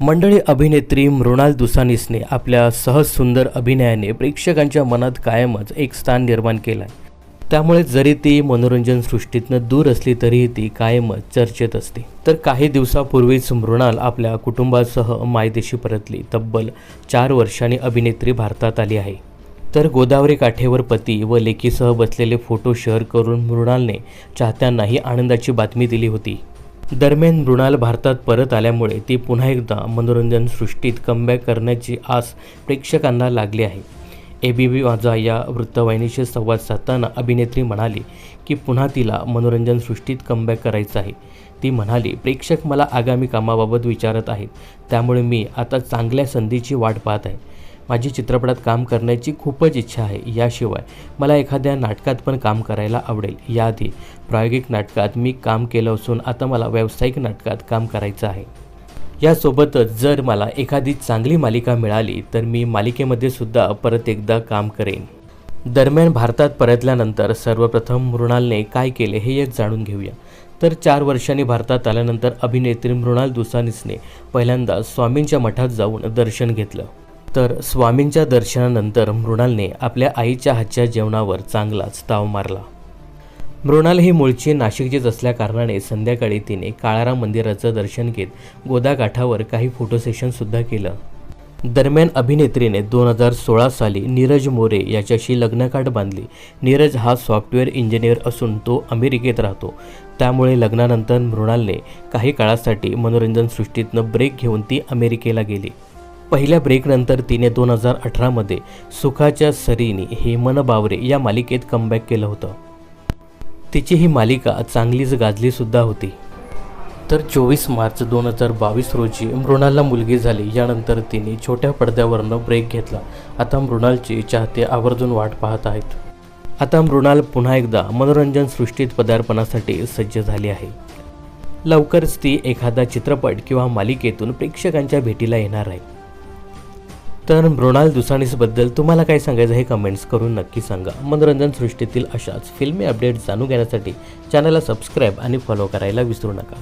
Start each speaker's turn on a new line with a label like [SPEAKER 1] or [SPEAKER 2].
[SPEAKER 1] मंडळी अभिनेत्री मृणाल दुसानीसने आपल्या सहज सुंदर अभिनयाने प्रेक्षकांच्या मनात कायमच एक स्थान निर्माण केलं आहे त्यामुळे जरी ती मनोरंजन सृष्टीतनं दूर असली तरीही ती कायमच चर्चेत असते. तर काही दिवसापूर्वीच मृणाल आपल्या कुटुंबासह मायदेशी परतली. तब्बल चार वर्षांनी अभिनेत्री भारतात आली आहे. तर गोदावरी काठेवर पती व लेकीसह बसलेले फोटो शेअर करून मृणालने चाहत्यांनाही आनंदाची बातमी दिली होती. दरम्यान मृणाल भारतात परत आल्यामुळे ती पुन्हा एकदा मनोरंजन सृष्टीत कमबॅक करण्याची आस प्रेक्षकांना लागली आहे. ए बी बी माझा या वृत्तवाहिनीशी संवाद साधताना अभिनेत्री म्हणाली की पुन्हा तिला मनोरंजन सृष्टीत कमबॅक करायचं आहे. ती म्हणाली प्रेक्षक मला आगामी कामाबाबत विचारत आहेत. त्यामुळे मी आता चांगल्या संधीची वाट पाहत आहे. माझी चित्रपटात काम करण्याची खूपच इच्छा आहे. याशिवाय मला एखाद्या नाटकात पण काम करायला आवडेल. याआधी प्रायोगिक नाटकात मी काम केलं असून आता मला व्यावसायिक नाटकात काम करायचं आहे. यासोबतच जर मला एखादी चांगली मालिका मिळाली तर मी मालिकेमध्ये सुद्धा परत एकदा काम करेन. दरम्यान भारतात परतल्यानंतर सर्वप्रथम मृणालने काय केले हे एक जाणून घेऊया. तर चार वर्षांनी भारतात आल्यानंतर अभिनेत्री मृणाल दुसानीसने पहिल्यांदा स्वामींच्या मठात जाऊन दर्शन घेतलं. तर स्वामींच्या दर्शनानंतर मृणालने आपल्या आईच्या हातच्या जेवणावर चांगलाच ताव मारला. मृणाल ही मूळची नाशिकचीच असल्याकारणाने संध्याकाळी तिने काळाराम मंदिराचं दर्शन घेत गोदाकाठावर काही फोटो सेशनसुद्धा केलं. दरम्यान अभिनेत्रीने दोन हजार सोळा साली नीरज मोरे याच्याशी लग्नकाठ बांधली. नीरज हा सॉफ्टवेअर इंजिनियर असून तो अमेरिकेत राहतो. त्यामुळे लग्नानंतर मृणालने काही काळासाठी मनोरंजन सृष्टीतनं ब्रेक घेऊन ती अमेरिकेला गेली. पहिल्या ब्रेकनंतर तिने दोन हजार अठरामध्ये सुखाच्या सरीनी हे मन बावरे या मालिकेत कमबॅक केलं होतं. तिची ही मालिका चांगलीच गाजलीसुद्धा होती. तर चोवीस मार्च दोन हजार बावीस रोजी मृणालला मुलगी झाली. यानंतर तिने छोट्या पडद्यावरनं ब्रेक घेतला. आता मृणालची चाहते आवर्जून वाट पाहत आहेत. आता मृणाल पुन्हा एकदा मनोरंजन सृष्टीत पदार्पणासाठी सज्ज झाली आहे. लवकरच ती एखादा चित्रपट किंवा मालिकेतून प्रेक्षकांच्या भेटीला येणार आहे. तर मृणाल दुसाणीसबद्दल तुम्हाला काय सांगायचं हे कमेंट्स करून नक्की सांगा. मनोरंजन सृष्टीतील अशाच फिल्मी अपडेट्स जाणून घेण्यासाठी चॅनलला सबस्क्राईब आणि फॉलो करायला विसरू नका.